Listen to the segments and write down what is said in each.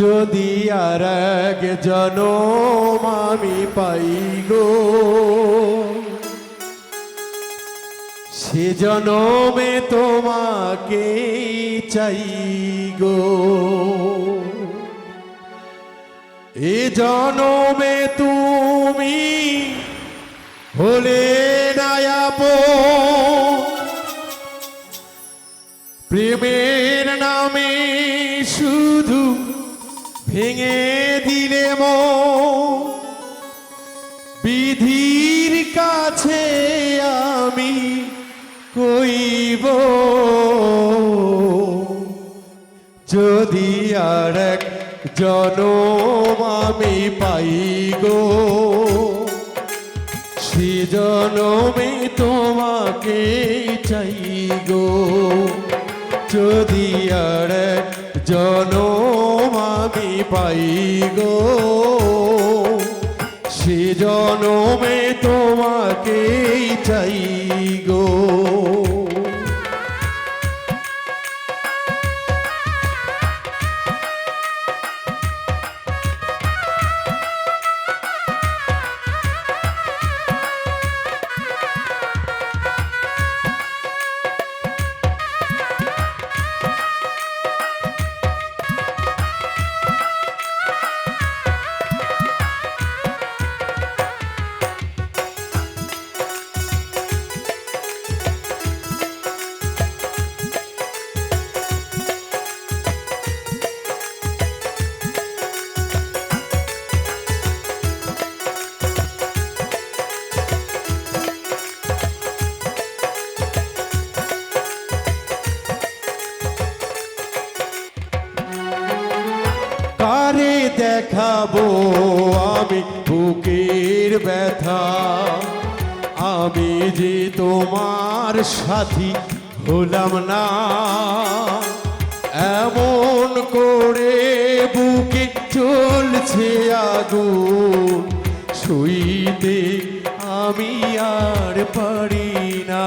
যদি আর এক জনম আমি পাই গো, সে জনমে তোমাকে চাই গো। এ জনমে তুমি হলে নায়াপ প্রেমের নামে শুধু ভেঙে দিলে মো বিধির কাছে আমি কইব। যদি আর এক জনম আমি পাই গো, সে জনমে তোমাকে চাই গো। যদি আর এক জনম আমি পাই গো। সে জনমে তোমাকে চাই। দেখাবো আমি বুকের ব্যথা। আমি যে তোমার সাথী হলাম না। এমন করে বুকে চলছে আগুন। শুইতে আমি আর পারি না।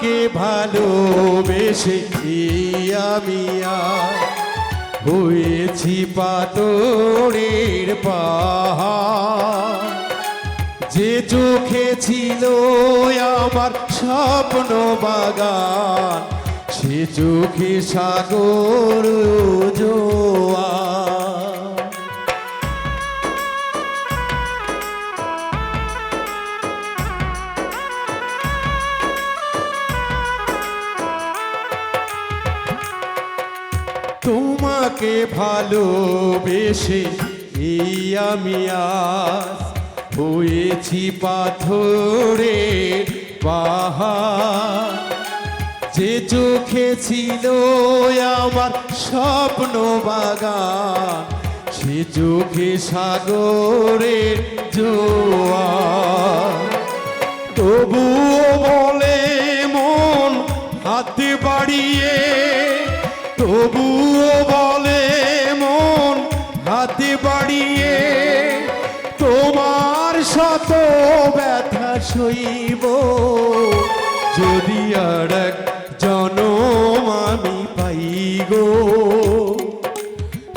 তোমাকে ভালোবেসে আমি হয়েছি পাতরের পাহাড়। যে চোখে ছিল আমার স্বপ্ন বাগান, সে চোখে সাগর জোয়া তোমাকে ভালোবেসে এই আমি আজ হয়েছি পাথরে পাহাড়। যে চোখে ছিল আমার স্বপ্ন বাগান, সে চোখে সাগরের জোয়ার তবুও বলে মন হাতে বাড়িয়ে তবুও বলে মন হাতে বাড়িয়ে, তোমার শত ব্যথা সইব। যদি আর এক জনম আমি পাই গো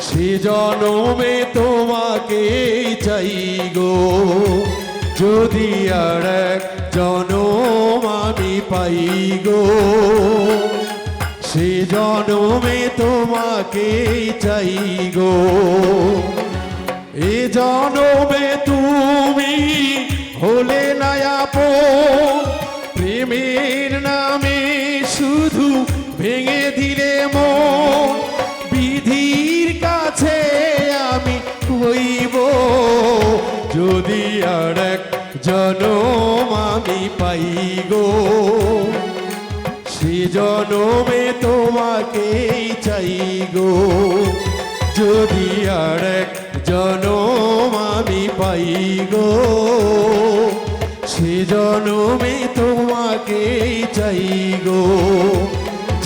সে জনমে তোমাকে চাই গো যদি আর এক জনম আমি পাই গো সে জনমে তোমাকে চাই গো। এ জনমে তুমি হলে নায়াপো প্রেমের নামে শুধু ভেঙে দিলে মন। বিধির কাছে আমি হইব, যদি আর এক জনম আমি পাই গো। জনমে তোমাকেই চাই গো। যদি আর এক জনম আমি পাই গো, সে জনমে তোমাকেই চাই গো।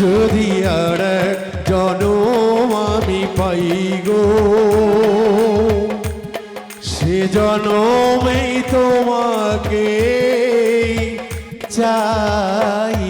যদি আর এক জনম আমি পাই গো, সে জনমেই তোমাকে চাই।